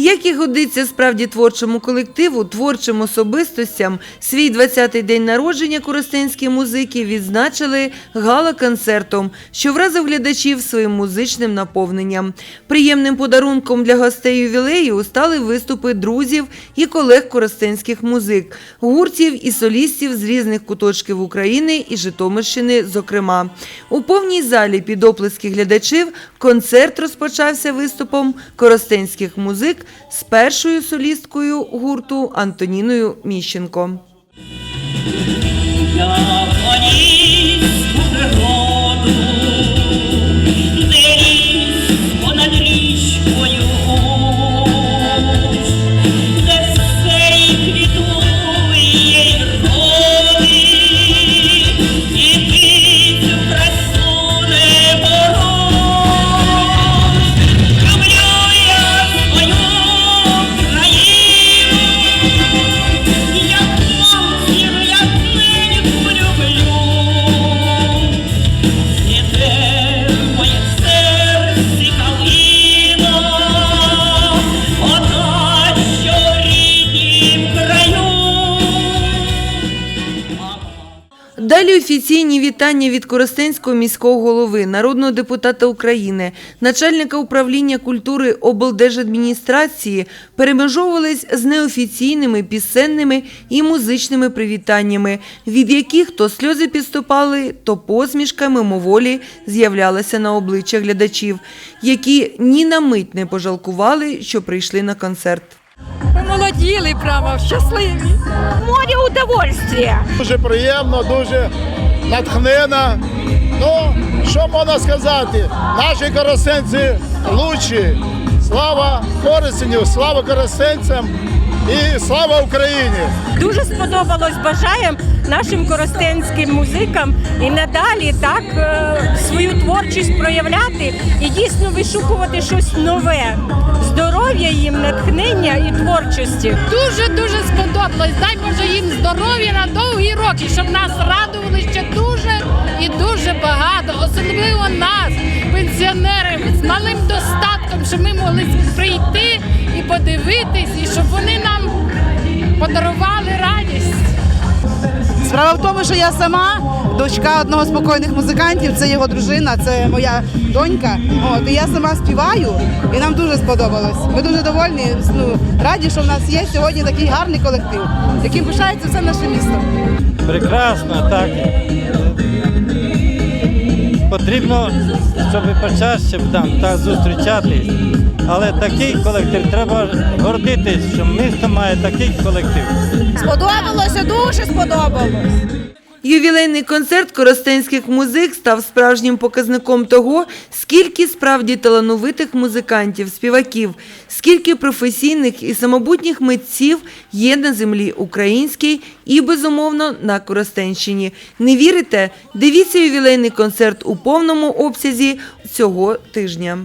Як і годиться справді творчому колективу, творчим особистостям, свій 20-й день народження коростенські музики відзначили гала-концертом, що вразив глядачів своїм музичним наповненням. Приємним подарунком для гостей ювілею стали виступи друзів і колег коростенських музик, гуртів і солістів з різних куточків України і Житомирщини, зокрема. У повній залі під оплески глядачів концерт розпочався виступом коростенських музик з першою солісткою гурту Антоніною Міщенко. Далі офіційні вітання від Коростенського міського голови, народного депутата України, начальника управління культури облдержадміністрації перемежовувались з неофіційними пісенними і музичними привітаннями, від яких то сльози підступали, то посмішка мимоволі з'являлася на обличчях глядачів, які ні на мить не пожалкували, що прийшли на концерт. Помолоділи прямо, щасливі. море удовольствия. Дуже приємно, дуже натхнена. Ну, що можна сказати? Наші коростенці лучші. Слава Коростеню, слава коростенцям і слава Україні! Дуже сподобалось. Бажаємо нашим коростенським музикам і надалі так е, свою творчість проявляти і дійсно вишукувати щось нове. Здоров'я їм, натхнення і творчості. Дуже дуже сподобалось. Дай Боже їм здоров'я на довгі роки, щоб нас радували ще дуже і дуже багато, особливо нас, пенсіонерів, з малим достатком, щоб ми могли прийти і подивитись, і щоб вони нам подарували. Справа в тому, що я сама дочка одного з покойних музикантів, це його дружина, це моя донька. От і я сама співаю, і нам дуже сподобалось. Ми дуже довольні. Ну раді, що в нас є сьогодні такий гарний колектив, яким пишається все наше місто. Прекрасно, так. Потрібно, щоб почаще там так зустрічатись. Але такий колектив треба гордитись, що місто має такий колектив. Сподобалося, дуже сподобалось. Ювілейний концерт коростенських музик став справжнім показником того, скільки справді талановитих музикантів, співаків, скільки професійних і самобутніх митців є на землі українській і, безумовно, на Коростенщині. Не вірите? Дивіться ювілейний концерт у повному обсязі цього тижня.